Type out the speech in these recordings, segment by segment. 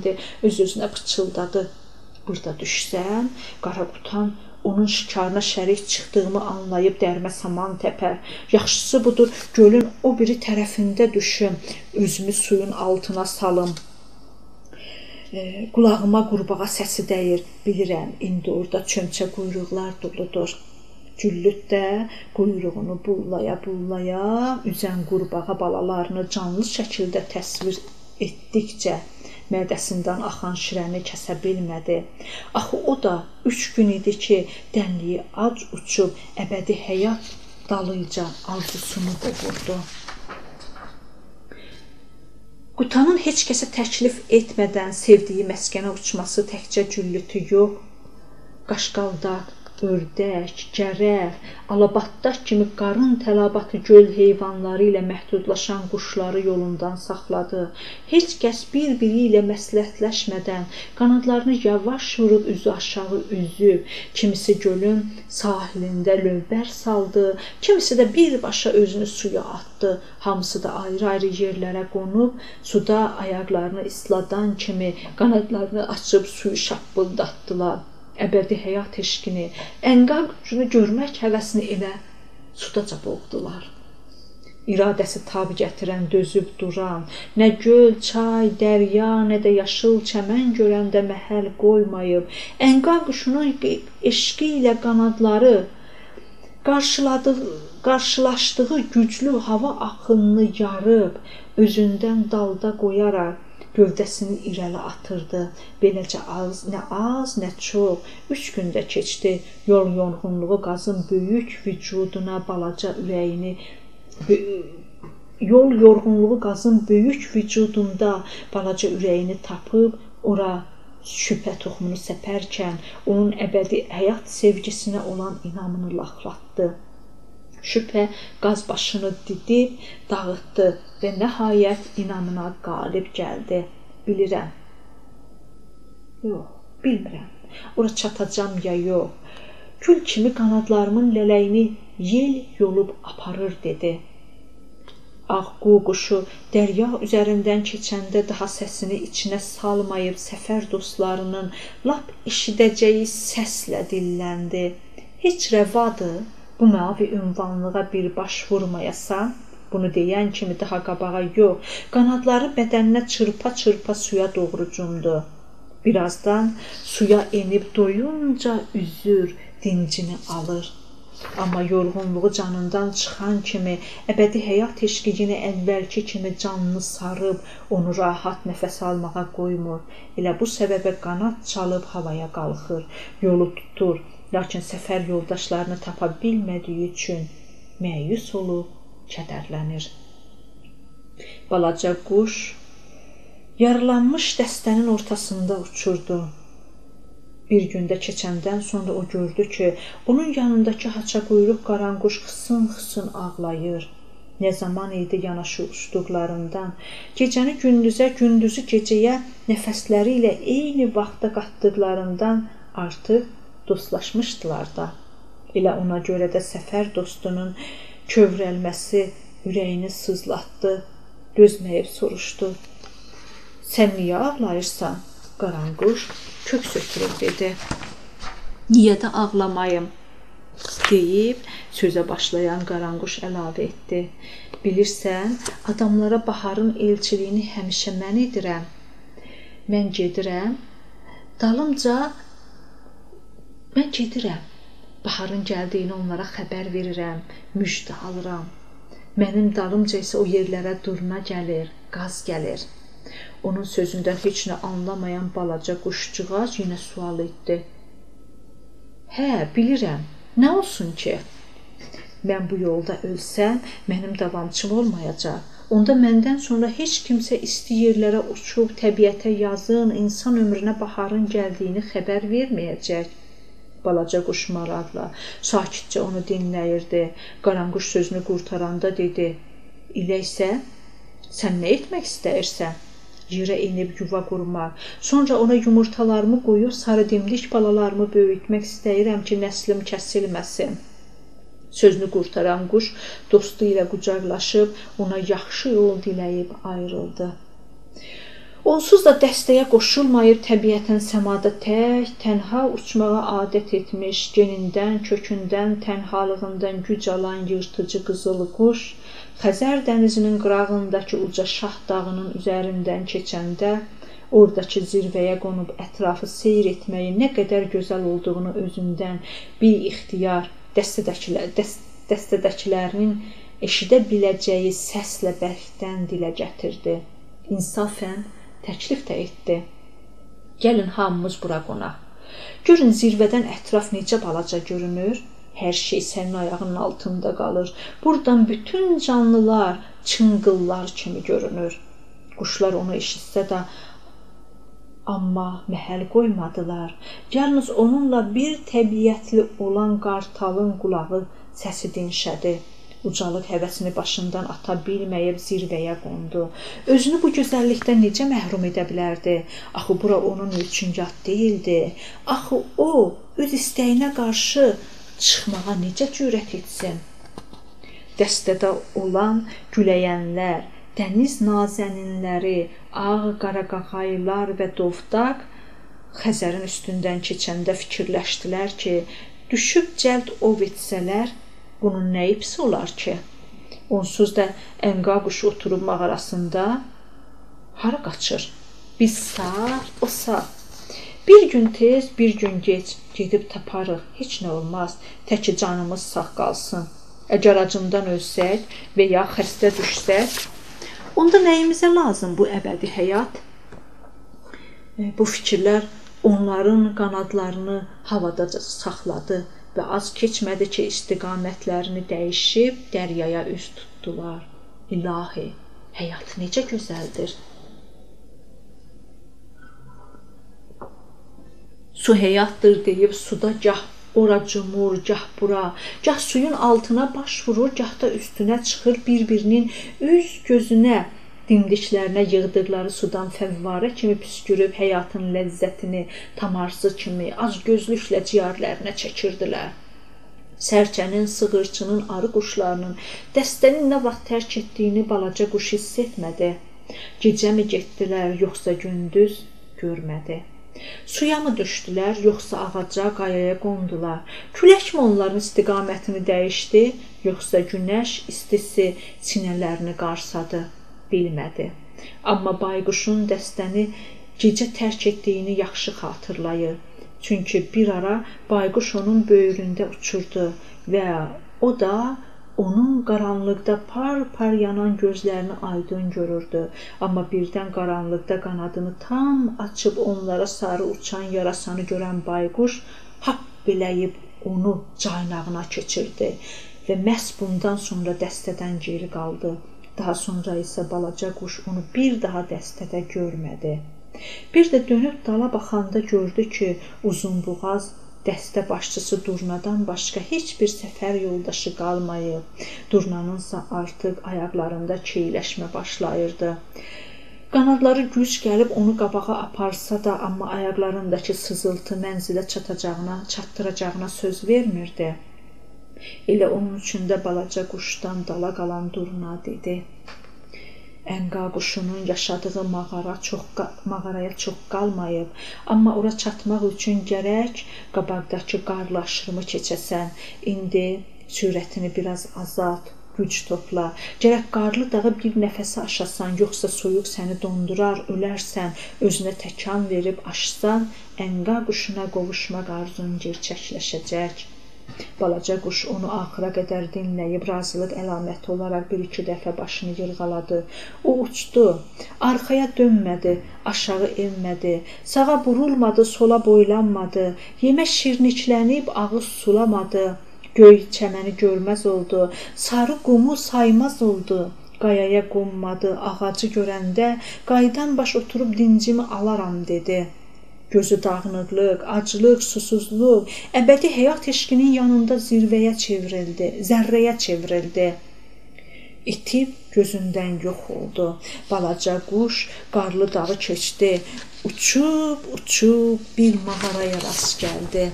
dikləndi, öz-özünə pıçıldadı. Burada düşsən, qaraqutan onun şikarına şərik çıxdığımı anlayıb dərmə saman təpər. Yaxşısı budur, gölün o biri tərəfində düşüm, özümü suyun altına salım. E, qulağıma qurbağa səsi dəyir. Bilirəm, indi orada çömçə quyruqlar doludur. Güllüt də quyruğunu bullaya-bullaya üzən qurbağa balalarını canlı şəkildə təsvir etdikcə mədəsindən axan şirəni kəsə bilmədi. Axı o da 3 gün idi ki, dənliyi ac uçub əbədi həyat dalıyca arzusunu qovurdu. Qutanın heç kəsə təklif etmədən sevdiyi məskənə uçması təkcə güllütü yox, qaşqaldaq, ördək, gərək, alabatdaş kimi qarın tələbatı göl heyvanları ilə məhdudlaşan quşları yolundan saxladı. Heç kəs bir-biri ilə məsləhətləşmədən qanadlarını yavaş vurub üzü aşağı üzüb, kimisi gölün sahilində lövbər saldı, kimisi də birbaşa özünü suya atdı. Hamısı da ayrı-ayrı yerlərə qonub, suda ayaqlarını isladan kimi qanadlarını açıb suyu şappıldatdılar əbədi həyat eşqini, ənqar gücünü görmək həvəsini elə sudaca boğdular. İradəsi tab gətirən, dözüb duran, nə göl, çay, dərya, nə də yaşıl çəmən görəndə məhəl qoymayıb, ənqar quşunun eşqi ilə qanadları qarşıladığı, qarşılaşdığı güclü hava axınını yarıb, özündən dalda qoyaraq gövdəsini irəli atırdı. Beləcə az, nə az, nə çox 3 gündə keçdi. Yol yorğunluğu qazın böyük vücuduna balaca ürəyini yol yorğunluğu qazın böyük vücudunda balaca ürəyini tapıb ora şübhə toxumunu səpərkən onun əbədi həyat sevgisinə olan inamını laxlatdı. Şübhə qaz başını didib dağıtdı və nəhayət inamına qalib gəldi. Bilirəm. Yox, bilmirəm. Ora çatacam ya yox. Kül kimi qanadlarımın lələyini yel yolub aparır dedi. Ağqu quşu dərya üzərindən keçəndə daha səsini içinə salmayıb səfər dostlarının lap eşidəcəyi səslə dilləndi. Heç rəvadır bu mavi ünvanlığa bir baş vurmayasan? Bunu deyən kimi daha qabağa yox, qanadları bədəninə çırpa-çırpa suya doğru cumdu. Birazdan suya enib doyunca üzür, dincini alır. Amma yorğunluğu canından çıxan kimi əbədi həyat eşqi yenə əvvəlki kimi canını sarıb, onu rahat nəfəs almağa qoymur. Elə bu səbəbə qanad çalıb havaya qalxır, yolu tutur, lakin səfər yoldaşlarını tapa bilmədiyi üçün məyus olub kədərlənir. Balaca quş yaralanmış dəstənin ortasında uçurdu. Bir gündə keçəndən sonra o gördü ki, onun yanındakı haça quyruq qaranquş xısın-xısın ağlayır. Nə zaman idi yanaşı uçduqlarından, gecəni gündüzə, gündüzü gecəyə nəfəsləri ilə eyni vaxtda qatdıqlarından artıq dostlaşmışdılar da. Elə ona görə də səfər dostunun kövrəlməsi ürəyini sızlatdı. Dözməyib soruşdu. Sən niyə ağlayırsan? Qaranquş köks ötürüb dedi. Niyə də ağlamayım? deyib sözə başlayan qaranquş əlavə etdi. Bilirsən, adamlara baharın elçiliyini həmişə mən edirəm. Mən gedirəm, dalımca mən gedirəm. Baharın gəldiyini onlara xəbər verirəm, müjdə alıram. Mənim dalımca isə o yerlərə durna gəlir, qaz gəlir. Onun sözündən heç nə anlamayan balaca quşcuğaz yenə sual etdi. Hə, bilirəm. Nə olsun ki? Mən bu yolda ölsəm, mənim davamçım olmayacaq. Onda məndən sonra heç kimsə isti yerlərə uçub təbiətə yazın, insan ömrünə baharın gəldiyini xəbər verməyəcək. Balaca quş maraqla sakitcə onu dinləyirdi. Qaranquş sözünü qurtaranda dedi: "İlə isə sən nə etmək istəyirsən?" Yerə enib yuva qurmaq, sonra ona yumurtalarımı qoyub sarı dimdik balalarımı böyütmək istəyirəm ki, nəslim kəsilməsin. Sözünü qurtaran quş dostu ilə qucaqlaşıb ona yaxşı yol diləyib ayrıldı. Onsuz da dəstəyə qoşulmayıb təbiətən səmada tək, tənha uçmağa adət etmiş, genindən, kökündən, tənhalığından güc alan yırtıcı qızıl quş Xəzər dənizinin qırağındakı uca Şah dağının üzərindən keçəndə oradakı zirvəyə qonub ətrafı seyr etməyin nə qədər gözəl olduğunu özündən bir ixtiyar dəstədəkilər dəst, dəstədəkilərinin eşidə biləcəyi səslə bərkdən dilə gətirdi. İnsafən təklif də etdi. Gəlin hamımız bura qonaq. Görün zirvədən ətraf necə balaca görünür. Hər şey sənin ayağının altında qalır. Burdan bütün canlılar çınqıllar kimi görünür. Quşlar onu eşitsə də amma məhəl qoymadılar. Yalnız onunla bir təbiətli olan qartalın qulağı səsi dinşədi. Ucalıq həvəsini başından ata bilməyib zirvəyə qondu. Özünü bu gözəllikdən necə məhrum edə bilərdi? Axı bura onun üçün yad deyildi. Axı o öz istəyinə qarşı çıxmağa necə cürət etsin? Dəstədə olan güləyənlər, dəniz nazəninləri, ağ qaraqağaylar və dovdaq Xəzərin üstündən keçəndə fikirləşdilər ki, düşüb cəld ov etsələr, Bunun nəyi pis olar ki? Onsuz da ənqa quşu oturub mağarasında hara qaçır? Biz sağ, o sağ. Bir gün tez, bir gün gec gedib taparıq. Heç nə olmaz. Təki canımız sağ qalsın. Əgər acından ölsək və ya xəstə düşsək, onda nəyimizə lazım bu əbədi həyat? Bu fikirlər onların qanadlarını havada saxladı və az keçmədi ki, istiqamətlərini dəyişib dəryaya üz tutdular. İlahi, həyat necə gözəldir. Su həyatdır deyib suda gah ora cumur, gah bura, gah suyun altına baş vurur, gah da üstünə çıxır bir-birinin üz gözünə dimdiklərinə yığdıqları sudan fəvvarə kimi püskürüb həyatın ləzzətini tamarsız kimi az gözlüklə ciyarlərinə çəkirdilər. Sərçənin, sığırçının, arı quşlarının dəstənin nə vaxt tərk etdiyini balaca quş hiss etmədi. Gecəmi getdilər, yoxsa gündüz görmədi. Suya mı düşdülər, yoxsa ağaca, qayaya qondular? Küləkmi onların istiqamətini dəyişdi, yoxsa günəş istisi sinələrini qarsadı? Bilmədi. Amma bayquşun dəstəni gecə tərk etdiyini yaxşı xatırlayır. Çünki bir ara bayquş onun böyründə uçurdu və o da onun qaranlıqda par-par yanan gözlərini aydın görürdü. Amma birdən qaranlıqda qanadını tam açıb onlara sarı uçan yarasanı görən bayquş hap biləyib onu caynağına keçirdi və məhz bundan sonra dəstədən geri qaldı. Daha sonra isə balaca quş onu bir daha dəstədə görmədi. Bir də dönüb dala baxanda gördü ki, uzunboğaz dəstə başçısı Durnadan başqa heç bir səfər yoldaşı qalmayıb. Durnanınsa artıq ayaqlarında keyləşmə başlayırdı. Qanadları güc gəlib onu qabağa aparsa da, amma ayaqlarındakı sızıltı mənzilə çatacağına, çatdıracağına söz vermirdi. Elə onun üçün də balaca quşdan dala qalan durna dedi. Ənqa quşunun yaşadığı mağara çox mağaraya çox qalmayıb, amma ora çatmaq üçün gərək qabaqdakı qarlı aşırımı keçəsən. İndi sürətini biraz azalt, güc topla. Gərək qarlı dağı bir nəfəsə aşasan, yoxsa soyuq səni dondurar, ölərsən. Özünə təkan verib aşsan, ənqa quşuna qovuşmaq arzun gerçəkləşəcək. Balaca quş onu axıra qədər dinləyib razılıq əlaməti olaraq bir-iki dəfə başını yırğaladı. O uçdu, arxaya dönmədi, aşağı enmədi, sağa burulmadı, sola boylanmadı, yemə şirniklənib ağız sulamadı. Göy çəməni görməz oldu, sarı qumu saymaz oldu. Qayaya qonmadı, ağacı görəndə qaydan baş oturub dincimi alaram dedi. Gözü dağınıqlıq, aclıq, susuzluq, əbədi həyat eşqinin yanında zirvəyə çevrildi, zərrəyə çevrildi. İtib gözündən yox oldu. Balaca quş qarlı dağı keçdi. Uçub, uçub bir mağaraya rast gəldi.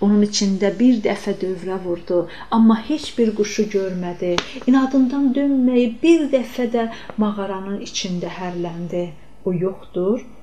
Onun içində bir dəfə dövrə vurdu, amma heç bir quşu görmədi. İnadından dönməyib bir dəfə də mağaranın içində hərləndi. o yoxdur.